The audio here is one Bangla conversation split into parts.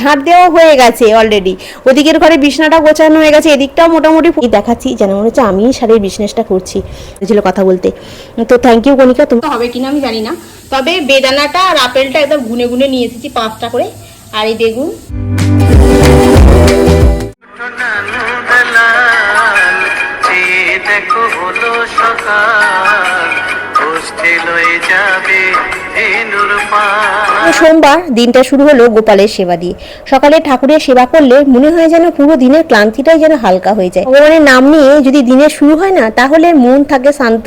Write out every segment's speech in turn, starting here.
ঝাঁট দেওয়া হয়ে গেছে অলরেডি ওদিকের ঘরে বিছনাটা গোছানো হয়ে গেছে এদিকটাও মোটামুটি দেখাচ্ছি যেন মনে হচ্ছে আমি শাড়ির বিজনেসটা করছি ছিল কথা বলতে। তো থ্যাংক ইউ কনিকা তুমি হবে কিনা আমি জানি না। তবে বেদানাটা আর আপেলটা একদম গুনে গুনে নিয়ে এসেছি পাঁচটা করে। আর এই বেগুন নন্দলাল চেয়ে দেখো হলো সকাল। সোমবার দিনটা শুরু হলো গোপালের সেবা দিয়ে। সকালে ঠাকুরের সেবা করলে মনে হয় যেন পুরো দিনের ক্লান্তিটাই যেন হালকা হয়ে যায়। ভগবানের নাম নিয়ে যদি দিনের শুরু হয় না, তাহলে মন থাকে শান্ত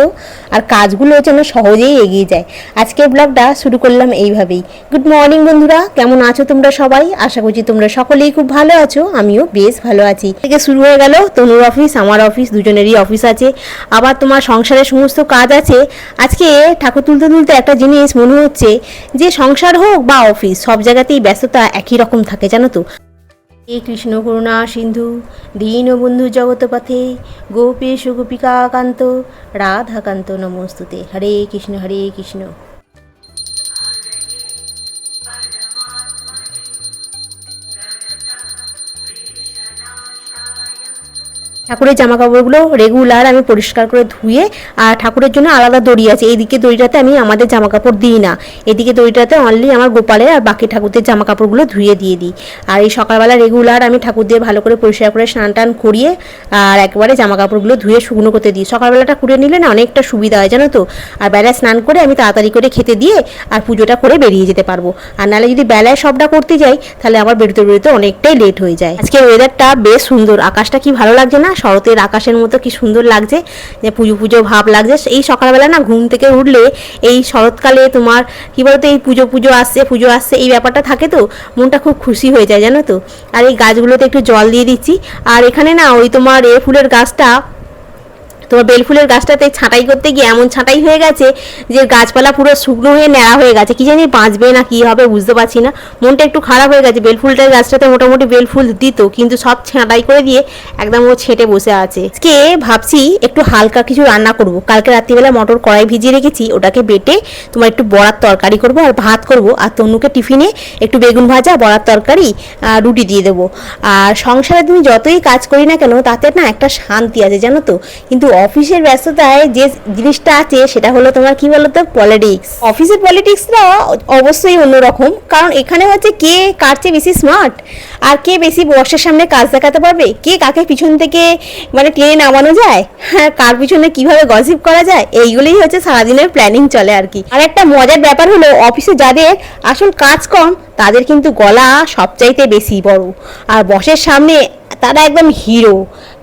আর কাজগুলো যেন সহজেই এগিয়ে যায়। আজকের ব্লগটা শুরু করলাম এইভাবেই। গুড মর্নিং বন্ধুরা, কেমন আছো তোমরা সবাই? আশা করছি তোমরা সকলেই খুব ভালো আছো, আমিও বেশ ভালো আছি। থেকে শুরু হয়ে গেল তনুর অফিস আমার অফিস দুজনেরই অফিস আছে। আবার তোমার সংসারের সমস্ত কাজ আছে। আজকে ঠাকুর তুলতে তুলতে একটা জিনিস মনে হচ্ছে যে সংসার হোক বা অফিস, সব জায়গাতেই ব্যস্ততা একই রকম থাকে, জানো তো। হে কৃষ্ণ করুণা সিন্ধু দীনবন্ধু জগতপথে গোপেশ গোপিকাকান্ত রাধাকান্ত নমস্তুতে। হরে কৃষ্ণ হরে কৃষ্ণ। ঠাকুরের জামা কাপড়গুলো রেগুলার আমি পরিষ্কার করে ধুয়ে, আর ঠাকুরের জন্য আলাদা দড়ি আছে। এইদিকে দড়িটাতে আমি আমাদের জামা কাপড় দিই না। এদিকে দড়িটাতে অনলি আমার গোপালের আর বাকি ঠাকুরদের জামা কাপড়গুলো ধুয়ে দিয়ে দিই। আর এই সকালবেলা রেগুলার আমি ঠাকুরদের ভালো করে পরিষ্কার করে স্নান টান করিয়ে, আর একবারে জামা কাপড়গুলো ধুয়ে শুকনো করতে দিই। সকালবেলাটা করে নিলে না অনেকটা সুবিধা হয়, জানো তো? আর বেলায় স্নান করে আমি তাড়াতাড়ি করে খেতে দিয়ে, আর পুজোটা করে বেরিয়ে যেতে পারব। আর নাহলে যদি বেলায় সবটা করতে যাই, তাহলে আমার বেরোতে বেরোতে অনেকটাই লেট হয়ে যায়। আজকে ওয়েদারটা বেশ সুন্দর। আকাশটা কি ভালো লাগছে না? শরতের আকাশের মতো কি সুন্দর লাগছে, যে পুজো পুজো ভাব লাগছে। এই সকালবেলা না ঘুম থেকে উঠলে এই শরৎকালে তোমার, কি বলতো, এই পুজো পুজো আসছে পুজো আসছে, এই ব্যাপারটা থাকে তো, মনটা খুব খুশি হয়ে যায়, জানো তো? আর এই গাছগুলোতে একটু জল দিয়ে দিচ্ছি। আর এখানে না ওই তোমার এ ফুলের গাছটা তোমার বেলফুলের গাছটাতে ছাঁটাই করতে গিয়ে এমন ছাঁটাই হয়ে গেছে যে গাছপালা পুরো শুকনো হয়ে ন্যাড়া হয়ে গেছে। কি জানি বাঁচবে না, কি হবে বুঝতে পারছি না। মনটা একটু খারাপ হয়ে গেছে। বেলফুলটার গাছটাতে মোটামুটি বেলফুল দিত, কিন্তু সব ছাঁটাই করে দিয়ে একদম ও ছেটে বসে আছে। আজকে ভাবছি একটু হালকা কিছু রান্না করব। কালকে রাত্রিবেলা মটর কড়াই ভিজিয়ে রেখেছি, ওটাকে বেটে তোমার একটু বড়ার তরকারি করব আর ভাত করব। আর তনুকে টিফিনে একটু বেগুন ভাজা, বড়ার তরকারি, আর রুটি দিয়ে দেবো। আর সংসারে তুমি যতই কাজ করি না কেন, তাতে না একটা শান্তি আছে, জানো তো? কিন্তু অফিসের ব্যস্ততায় যে জিনিসটা আছে, সেটা হলো তোমার কি বলতো? পলিটিক্স অফিসের পলিটিক্সটা অবশ্যই অন্যরকম, কারণ এখানে হচ্ছে কে কার চেয়ে বেশি স্মার্ট আর কে বেশি বসের সামনে কাজ দেখাতে পারবে? কে কাকে পিছন থেকে মানে টেনে নামানো যায়? হ্যাঁ কার পিছনে কীভাবে গসিপ করা যায়? এইগুলোই হচ্ছে সারাদিনের প্ল্যানিং চলে আর কি। আর একটা মজার ব্যাপার হলো, অফিসে যাদের আসল কাজ কম, তাদের কিন্তু গলা সবচাইতে বেশি বড়। আর বসের সামনে তারা একদম হিরো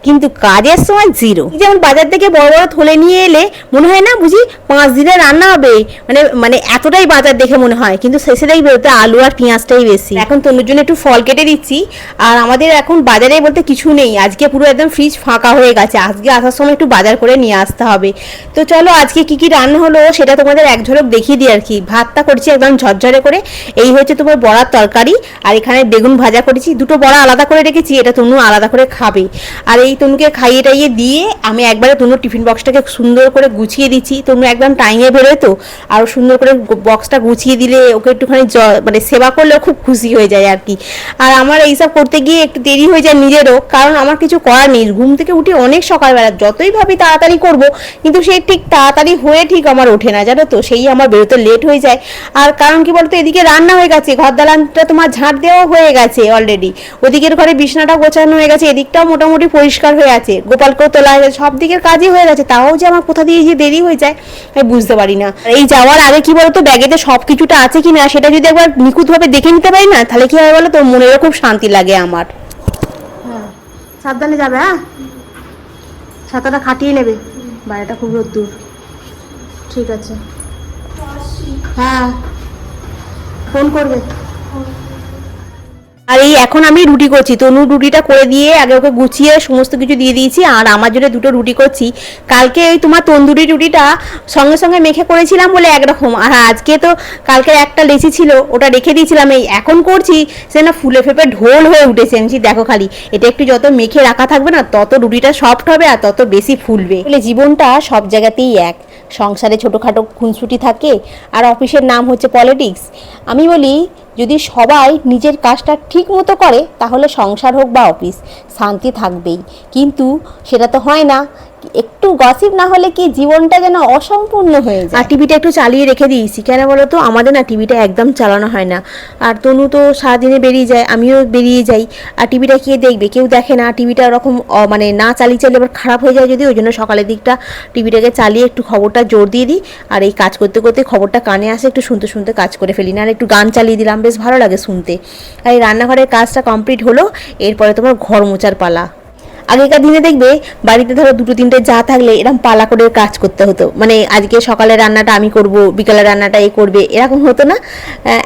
কিন্তু কাজের সময় জিরো যেমন বাজার থেকে বড় বড় থলে নিয়ে এলে মনে হয় না বুঝি পাঁচ দিনে রান্না হবে? মানে মানে এতটাই বাজার দেখে মনে হয়। কিন্তু শেষেটাই বেরোতে আলু আর পেঁয়াজটাই বেশি। এখন তনুর জন্য একটু ফল কেটে দিচ্ছি। আর আমাদের এখন বাজারে বলতে কিছু নেই। আজকে পুরো একদম ফ্রিজ ফাঁকা হয়ে গেছে। আজকে আসার সময় একটু বাজার করে নিয়ে আসতে হবে। তো চলো আজকে কি কি রান্না হলো সেটা তোমাদের এক ঝলক দেখিয়ে দিই আর কি। ভাতটা করছি একদম ঝরঝরে করে। এই হচ্ছে তোমার বড়ার তরকারি। আর এখানে বেগুন ভাজা করেছি। দুটো বড়া আলাদা করে রেখেছি। এটা তনু আলাদা করে খাবে। আর এই তনুকে খাইয়ে টাইয়ে দিয়ে আমি একবারে তনুর টিফিন বক্সটাকে সুন্দর করে গুছিয়ে দিচ্ছি। তনু একদম টাইমে বেরোয় তো আরও সুন্দর করে বক্সটা গুছিয়ে দিলে ওকে একটুখানি জ- মানে সেবা করলেও খুব খুশি হয়ে যায় আর কি। আর আমার এইসব করতে গিয়ে একটু দেরি হয়ে যায় নিজেরও, কারণ আমার কিছু করার নেই। ঘুম থেকে উঠে অনেক সকালবেলা, যতই ভাবি তাড়াতাড়ি করব, কিন্তু সেই ঠিক তাড়াতাড়ি হয়ে ঠিক আমার ওঠে না, জানো তো, সেই আমার বেরোতে লেট হয়ে যায়। আর কারণ কি বলতো, এদিকে রান্না হয়ে গেছে, ঘর দালানটা তোমার ঝাঁট দেওয়া হয়ে গেছে অলরেডি ওদিকের ঘরে বিছনাটা গোছানো হয়ে গেছে, এদিকটাও মোটামুটি পরিষ্কার হয়ে আছে। গোপালকেও তোলা হয়ে গেছে সব দিকের কাজই হয়ে গেছে তাও যে আমার কোথা দিয়ে যে দেরি হয়ে যায় আমি বুঝতে পারি না। এই যাওয়ার আগে কি বলতো ব্যাগেতে সব কিছুটা আছে কি না সেটা যদি একবার নিখুঁতভাবে দেখে নিতে পারি না তাহলে কি হয় বলো তো মনেরও খুব শান্তি লাগে আমার। হ্যাঁ সাবধানে যাবে হ্যাঁ? ছাতাটা খাটিয়ে নেবে। বাইরেটা খুব রোদ্দুর। ঠিক আছে। হ্যাঁ ফোন করবে। আর এই এখন আমি রুটি করছি। তনু রুটিটা করে দিয়ে আগে ওকে গুছিয়ে সমস্ত কিছু দিয়ে দিয়েছি, আর আমার জন্য দুটো রুটি করছি। কালকে ওই তোমার তন্দুরি রুটিটা সঙ্গে সঙ্গে মেখে করেছিলাম বলে একরকম। আর আজকে তো কালকে একটা লেচি ছিল, ওটা রেখে দিয়েছিলাম। এই এখন করছি, সে না ফুলে ফেপে ঢোল হয়ে উঠেছে। আমি দেখো খালি, এটা একটু যত মেখে রাখা থাকবে না, তত রুটিটা সফট হবে আর তত বেশি ফুলবে। বলে জীবনটা সব জায়গাতেই এক। সংসারে ছোটোখাটো খুনসুটি থাকে আর অফিসের নাম হচ্ছে পলিটিক্স। আমি বলি, যদি সবাই নিজের কাজটা ঠিক মতো করে, তাহলে সংসার হোক বা অফিস, শান্তি থাকবেই। কিন্তু সেটা তো হয় না। একটু গসিপ না হলে কি জীবনটা যেন অসম্পূর্ণ হয়ে যায়? আর টিভিটা একটু চালিয়ে রেখে দিয়েছি। কেন বলো তো আমাদের না টিভিটা একদম চালানো হয় না। আর তনু তো সারাদিনে বেরিয়ে যায়, আমিও বেরিয়ে যাই। আর টিভিটা কে দেখবে? কেউ দেখে না। টিভিটা ওরকম মানে না চালিয়ে চালিয়ে আবার খারাপ হয়ে যায় যদি ওই জন্য সকালের দিকটা টিভিটাকে চালিয়ে একটু খবরটা জোর দিয়ে দিই। আর এই কাজ করতে করতে খবরটা কানে আসে, একটু শুনতে শুনতে কাজ করে ফেলি। না আর একটু গান চালিয়ে দিলাম, বেশ ভালো লাগে শুনতে। আর এই রান্নাঘরের কাজটা কমপ্লিট হলো, এরপরে তোমার ঘর মোচার পালা। আগেকার দিনে দেখবে বাড়িতে ধরো দুটো তিনটে যা থাকলে এরকম পালা করে কাজ করতে হতো। মানে আজকে সকালে রান্নাটা আমি করব বিকালে রান্নাটা এ করবে, এরকম হতো না।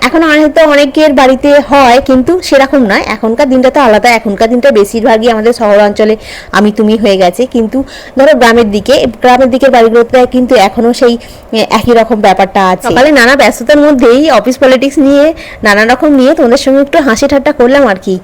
এখন হয়তো অনেকের বাড়িতে হয় কিন্তু সেরকম নয়। এখনকার দিনটা তো আলাদা। এখনকার দিনটা বেশিরভাগই আমাদের শহর অঞ্চলে আমি তুমি হয়ে গেছে। কিন্তু ধরো গ্রামের দিকে, গ্রামের দিকের বাড়িগুলোতে কিন্তু এখনও সেই একই রকম ব্যাপারটা আছে। সকালে নানা ব্যস্ততার মধ্যেই অফিস পলিটিক্স নিয়ে, নানা রকম নিয়ে তোমাদের সঙ্গে একটু হাসি ঠাট্টা করলাম আর কি।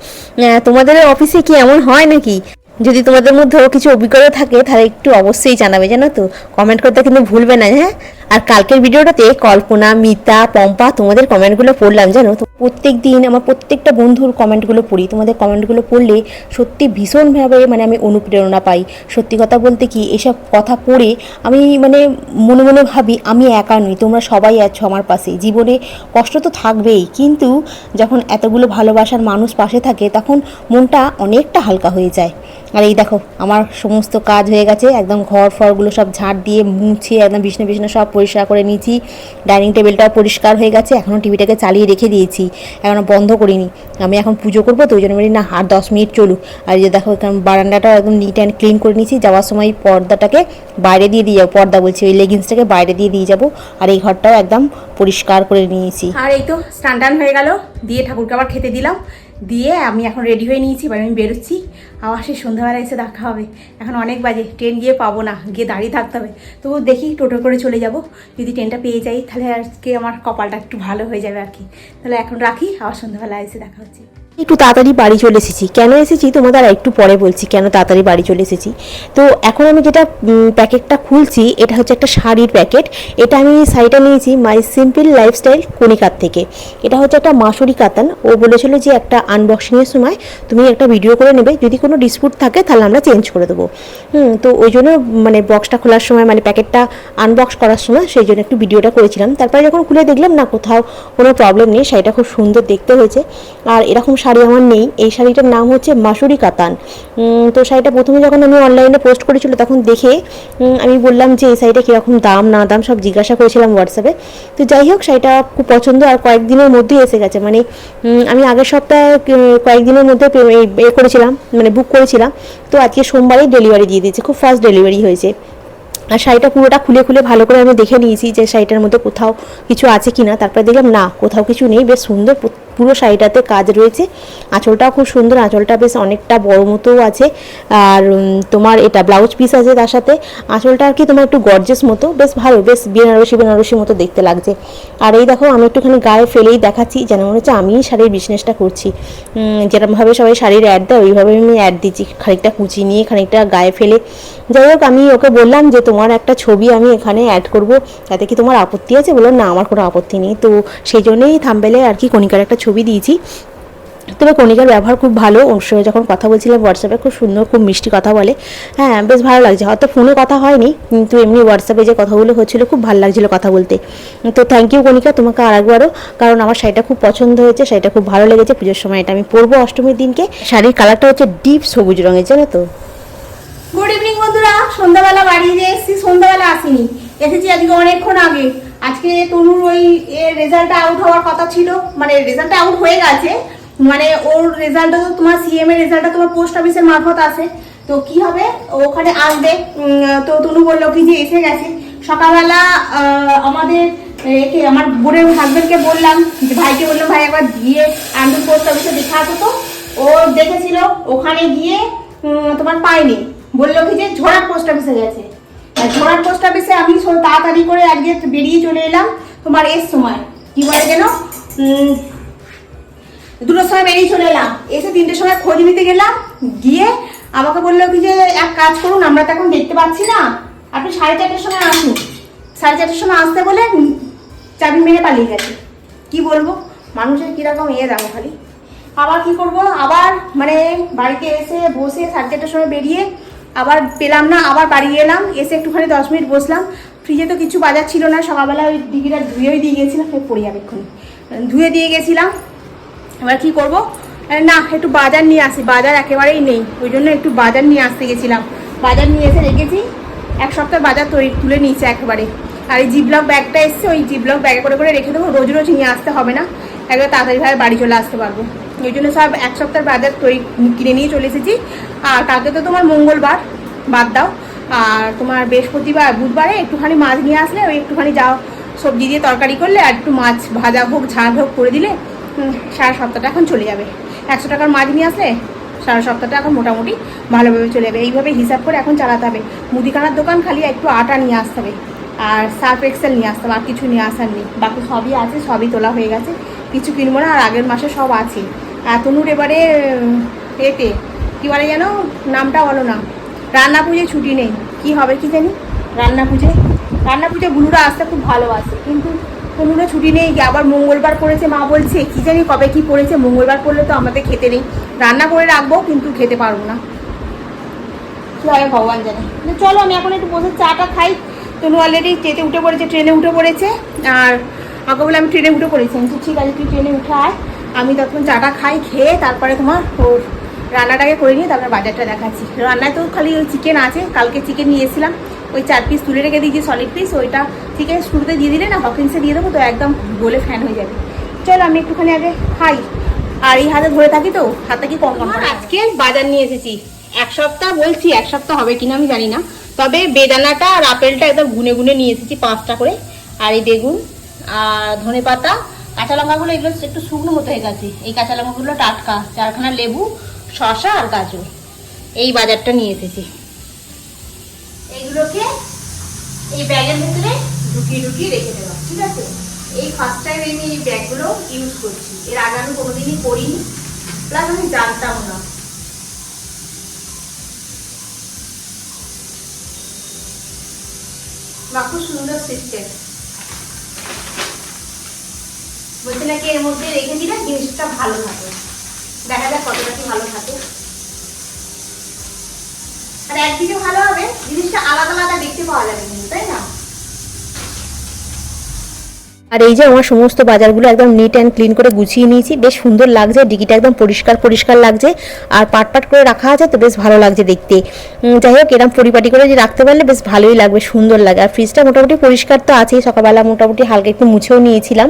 তোমাদের অফিসে কি এমন হয় নাকি? যদি তোমাদের মধ্যেও কিছু অভিজ্ঞতা থাকে, তাহলে একটু অবশ্যই জানাবে, জানো তো? কমেন্ট করতে কিন্তু ভুলবে না হ্যাঁ? আর কালকের ভিডিওটাতে কল্পনা, মিতা, পম্পা, তোমাদের কমেন্টগুলো পড়লাম, জানো? তো প্রত্যেক দিন আমার প্রত্যেকটা বন্ধুর কমেন্টগুলো পড়ি। তোমাদের কমেন্টগুলো পড়লে সত্যি ভীষণভাবে মানে আমি অনুপ্রেরণা পাই। সত্যি কথা বলতে কি, এসব কথা পড়ে আমি মানে মনে মনে ভাবি, আমি একা নই, তোমরা সবাই আছো আমার পাশে। জীবনে কষ্ট তো থাকবেই, কিন্তু যখন এতগুলো ভালোবাসার মানুষ পাশে থাকে, তখন মনটা অনেকটা হালকা হয়ে যায়। আর এই দেখো, আমার সমস্ত কাজ হয়ে গেছে, একদম ঘর ফরগুলো সব ঝাড় দিয়ে মুছে, একদম বিছনা বিছনা সব পরিষ্কার করে নিয়েছি। ডাইনিং টেবিলটাও পরিষ্কার হয়ে গেছে, এখনও টিভিটাকে চালিয়ে রেখে দিয়েছি, এখনও বন্ধ করিনি। আমি এখন পুজো করব, তো ওই জন্য না, আর দশ মিনিট চলুক। আর যে দেখো, এখানে বারান্দাটা একদম নিট অ্যান্ড ক্লিন করে নিয়েছি। যাওয়ার সময় পর্দাটাকে বাইরে দিয়ে দিয়ে যাব, পর্দা বলছি, ওই লেগিংসটাকে বাইরে দিয়ে দিয়ে যাব। আর এই ঘরটাও একদম পরিষ্কার করে নিয়েছি। আর এই তো স্নান হয়ে গেল, দিয়ে ঠাকুরকে আবার খেতে দিলাম। দিয়ে আমি এখন রেডি হয়ে নিয়েছি, এবার আমি বেরোচ্ছি। আবার সেই সন্ধ্যাবেলা এসে দেখা হবে। এখন অনেক বাজে ট্রেন গিয়ে পাবো না, গিয়ে দাঁড়িয়ে থাকতে হবে। তো দেখি টোটো করে চলে যাব। যদি ট্রেনটা পেয়ে যাই, তাহলে আজকে আমার কপালটা একটু ভালো হয়ে যাবে আর কি। তাহলে এখন রাখি, আবার সন্ধ্যাবেলা এসে দেখা হচ্ছে। একটু তাড়াতাড়ি বাড়ি চলে এসেছি। কেন এসেছি? তোমাদের একটু পরে বলছি, কেন তাড়াতাড়ি বাড়ি চলে এসেছি? তো এখন আমি যেটা প্যাকেটটা খুলছি, এটা হচ্ছে একটা শাড়ির প্যাকেট। এটা আমি শাড়িটা নিয়েছি মাই সিম্পল লাইফস্টাইল কণিকার থেকে। এটা হচ্ছে একটা মাসুরি কাতান। ও বলেছিল যে একটা আনবক্সিংয়ের সময় তুমি একটা ভিডিও করে নেবে। যদি কোনো ডিসপুট থাকে, তাহলে আমরা চেঞ্জ করে দেবো। হুম, তো ওই জন্য মানে বক্সটা খোলার সময় মানে প্যাকেটটা আনবক্স করার সময়, সেই জন্য একটু ভিডিওটা করেছিলাম। তারপরে যখন খুলে দেখলাম, না, কোথাও কোনো প্রবলেম নেই। শাড়িটা খুব সুন্দর দেখতে হয়েছে। আর এরকম শাড়ি আমার নেই। এই শাড়িটার নাম হচ্ছে মাসুরি কাতান। তো শাড়িটা প্রথমে যখন আমি অনলাইনে পোস্ট করেছিল, তখন দেখে আমি বললাম যে, এই শাড়িটা কীরকম দাম, না দাম, সব জিজ্ঞাসা করেছিলাম হোয়াটসঅ্যাপে তো যাই হোক, শাড়িটা খুব পছন্দ। আর কয়েকদিনের মধ্যেই এসে গেছে। মানে আমি আগের সপ্তাহে কয়েকদিনের মধ্যে এ করেছিলাম মানে বুক করেছিলাম। তো আজকে সোমবারেই ডেলিভারি দিয়ে দিয়েছে। খুব ফাস্ট ডেলিভারি হয়েছে। আর শাড়িটা পুরোটা খুলে খুলে ভালো করে আমি দেখে নিয়েছি যে, শাড়িটার মধ্যে কোথাও কিছু আছে কি না তারপরে দেখলাম, না, কোথাও কিছু নেই। বেশ সুন্দর পুরো শাড়িটাতে কাজ রয়েছে। আঁচলটাও খুব সুন্দর, আঁচলটা বেশ অনেকটা বড় মতোও আছে। আর তোমার এটা ব্লাউজ পিস আছে তার সাথে। আঁচলটা আর কি তোমার একটু গর্জেস মতো, বেশ ভালো, বেশ বেনারসি বেনারসি মতো দেখতে লাগছে। আর এই দেখো, আমি একটুখানি গায়ে ফেলেই দেখাচ্ছি, যেন মনে হচ্ছে আমিই শাড়ির বিজনেসটা করছি। যেরকমভাবে সবাই শাড়ির অ্যাড দেয়, ওইভাবে আমি অ্যাড দিচ্ছি, খানিকটা কুচি নিয়ে খানিকটা গায়ে ফেলে। যাই হোক, আমি ওকে বললাম যে, তোমার একটা ছবি আমি এখানে অ্যাড করব, তাতে কি তোমার আপত্তি আছে? বললাম না, আমার কোনো আপত্তি নেই। তো সেই জন্যই থাম্বেলে আর কি কণিকার একটা ছবি দিয়েছি। তবে কণিকার ব্যবহার খুব ভালো। ওর সঙ্গে যখন কথা বলছিলাম হোয়াটসঅ্যাপে খুব সুন্দর, খুব মিষ্টি কথা বলে। হ্যাঁ বেশ ভালো লাগছে। হয়তো ফোনে কথা হয়নি, কিন্তু এমনি হোয়াটসঅ্যাপে যে কথাগুলো হচ্ছিল, খুব ভালো লাগছিল কথা বলতে। তো থ্যাংক ইউ কণিকা, তোমাকে আরেকবারও কারণ আমার শাড়িটা খুব পছন্দ হয়েছে, শাড়িটা খুব ভালো লেগেছে। পুজোর সময় এটা আমি পরবো অষ্টমীর দিনকে। শাড়ির কালারটা হচ্ছে ডিপ সবুজ রঙের, জানো তো? গুড ইভিনিং বন্ধুরা, সন্ধ্যাবেলা বাড়ি এসেছি, সন্ধ্যাবেলা আসিনি। এসেছি আজকে অনেকক্ষণ আগে। আজকে তনুর ওই এর রেজাল্টটা আউট হওয়ার কথা ছিল। মানে রেজাল্টটা আউট হয়ে গেছে। মানে ওর রেজাল্টটা তো তোমার সিএম এর রেজাল্টটা তোমার পোস্ট অফিসের মারফত আসে তো কি হবে? ওখানে আসবে। তো তনু বলল কি যে এসে গেছে। সকালবেলা আমাদের একে, আমার বোনের হাজবেন্ডকে বললাম যে, ভাইকে বললাম ভাই, একবার গিয়ে আন্দুল পোস্ট অফিসে দেখা তো? ও দেখেছিল। ওখানে গিয়ে তোমার পাইনি বলল কি যে, ঝোড়ার পোস্ট অফিসে গেছে। ঝোড়ার পোস্ট অফিসে আমি তাড়াতাড়ি করে আজকে বেরিয়ে চলে এলাম। তোমার এর সময়। কি বলে যেন? দুটোর সময় বেরিয়ে চলে এলাম। এসে তিনটের সময় খোঁজ নিতে গেলাম। গিয়ে আমাকে বলল কি যে, এক কাজ করুন, আমরা তো এখন দেখতে পাচ্ছি না। আপনি সাড়ে চারটের সময় আসুন। সাড়ে চারটার সময় আসতে বলে চাবি মেরে পালিয়ে গেছে। কি বলব? মানুষের কীরকম ইয়ে দেখো খালি। আবার কি করব? আবার মানে বাড়িতে এসে বসে সাড়ে চারটার সময় বেরিয়ে আবার পেলাম না, আবার বাড়ি এলাম, এসে একটুখানি দশ মিনিট বসলাম। ফ্রিজে তো কিছু বাজার ছিল না, সকালবেলা ওই ডিগিটা ধুয়েই দিয়ে গেছিলাম, ফের পড়ে যাবে এক্ষুনি। ধুয়ে দিয়ে গেছিলাম, এবার কি করব? না, একটু বাজার নিয়ে আসি, বাজার একেবারেই নেই, ওই জন্য একটু বাজার নিয়ে আসতে গেছিলাম। বাজার নিয়ে এসে রেখেছি, এক সপ্তাহ বাজার তৈরি, তুলে নিয়েছে একেবারে। আর এই জিবলক ব্যাগটা এসছে, ওই জিবলক ব্যাগে করে করে রেখে দেবো, রোজ রোজ নিয়ে আসতে হবে না, একবার তাড়াতাড়িভাবে বাড়ি চলে আসতে পারব। ওই জন্য সব এক সপ্তাহ বাজার তৈরি কিনে নিয়ে চলে এসেছি। আর কালকে তো তোমার মঙ্গলবার, বাদ দাও। আর তোমার বৃহস্পতিবার, বুধবারে একটুখানি মাছ নিয়ে আসলে, ওই একটুখানি যাও সবজি দিয়ে তরকারি করলে আর একটু মাছ ভাজা হোক, ঝাল হোক করে দিলে সারা সপ্তাহটা এখন চলে যাবে। একশো টাকার মাছ নিয়ে আসলে সারা সপ্তাহটা এখন মোটামুটি ভালোভাবে চলে যাবে। এইভাবে হিসাব করে এখন চালাতে হবে। মুদিখানার দোকান খালি একটু আটা নিয়ে আসতে হবে। আর সার্ফ এক্সেল নিয়ে আসতে হবে, আর কিছু নিয়ে আসার নেই। বাকি সবই আছে, সবই তোলা হয়ে গেছে। কিছু কিনবো না, আর আগের মাসে সব আছে। তনুর এবারে এতে কী বলে যেন? নামটা বলো না। রান্না পুজোয় ছুটি নেই। কি হবে কি জানি? রান্না পুজো রান্না পুজো গুলুরা আসতে খুব ভালোবাসে, কিন্তু কোনোটা ছুটি নেই। আবার মঙ্গলবার পড়েছে মা বলছে, কি জানি কবে কি পড়েছে? মঙ্গলবার পড়লে তো আমাদের খেতে নেই। রান্না করে রাখব, কিন্তু খেতে পারব না। কি হয় ভগবান জানে। চলো, আমি এখন একটু বসে চাটা খাই। তনু অলরেডি চেতে উঠে পড়েছে ট্রেনে উঠে পড়েছে। আর আমাকে বলে আমি ট্রেনে উঠে পড়েছি। ঠিক আছে, তুই ট্রেনে উঠে আয়। আমি তখন চাটা খাই, খেয়ে তারপরে তোমার ওর রান্নাটাকে করে নিয়ে তারপরে বাজারটা দেখাচ্ছি। রান্নায় তো খালি ওই চিকেন আছে, কালকে চিকেন নিয়ে এসেছিলাম। ওই চার পিস তুলে রেখে দিয়েছি সলিড পিস ওইটা চিকেন শুরুতে দিয়ে দিলে না হকিংসে দিয়ে দেবো, তো একদম গলে ফ্যান হয়ে যাবে। চলো আমি একটুখানি আগে খাই। আর এই হাতে ধরে থাকি তো হাতে কি কম কম আজকে বাজার নিয়ে এসেছি। এক সপ্তাহ বলছি, এক সপ্তাহ হবে কিনা আমি জানি না। তবে বেদানাটা আর আপেলটা একদম গুনে গুনে নিয়ে এসেছি পাঁচটা করে। আর এই বেগুন আর ধনে পাতা কাঁচা লঙ্কাগুলো এগুলো একটু শুকনো মতো হয়ে গেছে। এই কাঁচা লঙ্কাগুলো টাটকা, চারখানা লেবু, শসা আর গাজর। এই বাজারটা নিয়ে এসেছি। এইগুলোকে এই ব্যাগের ভিতরে ঢুকিয়ে ঢুকিয়ে রেখে দেওয়া, ঠিক আছে? এই ফার্স্ট টাইম আমি এই ব্যাগগুলো ইউজ করছি। এর আগে আমি কোনোদিনই করিনি প্লাস আমি জানতাম না। বা খুব সুন্দর সিস্টেম বলছে নাকি এর মধ্যে রেখে দিলে জিনিসটা ভালো থাকে। দেখা যাক কতটা কি ভালো থাকে। আর একদিকে ভালো হবে, জিনিসটা আলাদা আলাদা দেখতে পাওয়া যাবে কিন্তু, তাই না? আর এই যে আমার সমস্ত বাজারগুলো একদম নিট অ্যান্ড ক্লিন করে গুছিয়ে নিয়েছি, বেশ সুন্দর লাগছে ডিকিটা একদম পরিষ্কার পরিষ্কার লাগছে। আর পাট পাট করে রাখা আছে তো বেশ ভালো লাগছে দেখতে। যাই হোক এরকম পরিপাটি করে যে রাখতে পারলে বেশ ভালোই লাগবে, সুন্দর লাগে। আর ফ্রিজটা মোটামুটি পরিষ্কার তো আছেই, সকালবেলা মোটামুটি হালকা একটু মুছেও নিয়েছিলাম।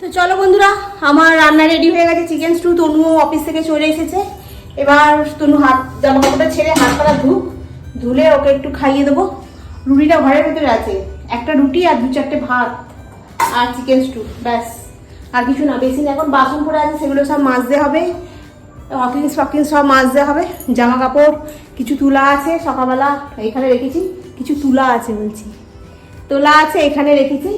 তো চলো বন্ধুরা, আমার রান্না রেডি হয়ে গেছে চিকেন স্টু তনু অফিস থেকে চলে এসেছে। এবার তনু হাত জামা কাপড়টা ছেড়ে হাত পাড়া ধুক। ধুলে ওকে একটু খাইয়ে দেবো। রুটিটা ঘরের ভিতরে আছে। একটা রুটি আর দু চারটে ভাত আর চিকেন স্টু ব্যাস। আর কিছু না, বেশি না। এখন বাসন পড়ে আছে, সেগুলো সব মাজতে হবে। হকিংস ফকিংস সব মাজতে হবে। জামা কাপড় কিছু তুলা আছে সকালবেলা, এখানে রেখেছি। কিছু তুলা আছে বলছি। তোলা আছে, এখানে রেখেছি।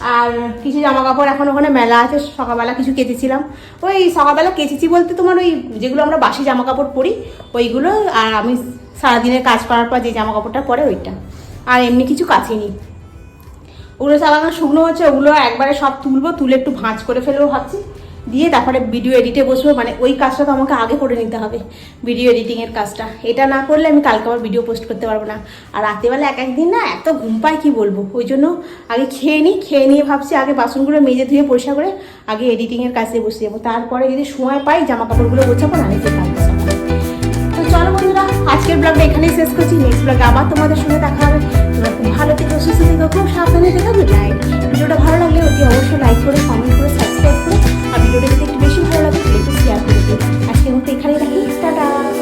আর কিছু জামা কাপড় এখন ওখানে মেলা আছে, সকালবেলা কিছু কেচেছিলাম। ওই সকালবেলা কেচেছি বলতে তোমার ওই যেগুলো আমরা বাসি জামা কাপড় পরি, ওইগুলো, আর আমি সারাদিনের কাজ করার পর যে জামা কাপড়টা পরে ওইটা। আর এমনি কিছু কাচিনি। ওগুলো সব শুকনো হচ্ছে, ওগুলো একবারে সব তুলবো, তুলে একটু ভাঁজ করে ফেলব ভাবছি। দিয়ে তারপরে ভিডিও এডিটে বসবো মানে ওই কাজটা তো আমাকে আগে করে নিতে হবে ভিডিও এডিটিংয়ের কাজটা। এটা না করলে আমি কালকে আবার ভিডিও পোস্ট করতে পারব না। আর রাতেবেলা এক একদিন না এত ঘুম পায়, কী বলব? ওই জন্য আগে খেয়ে নিই, খেয়ে নিয়ে ভাবছি আগে বাসনগুলো মেজে ধুয়ে পরিষ্কার করে আগে এডিটিংয়ের কাজে বসে যাব তারপরে যদি সময় পাই জামা কাপড়গুলো গোছাবো না নিতে পারব তো চলো বন্ধুরা, আজকের ব্লগটা এখানেই শেষ করছি। নেক্সট ব্লগে আবার তোমাদের সঙ্গে দেখা হবে। তোমরা খুব ভালো থেকে অসুস্থ থেকে, খুব সাবধানে থেকে ভিডিওটা ভালো লাগলে অতি অবশ্যই লাইক করে কমেন্ট করে সাবস্ক্রাইব করে ভিডিওটা যদি একটু বেশি ভালো লাগে, তাহলে একটু শেয়ার করে দিন আজকের মতো এখানেই রাখি টাটা।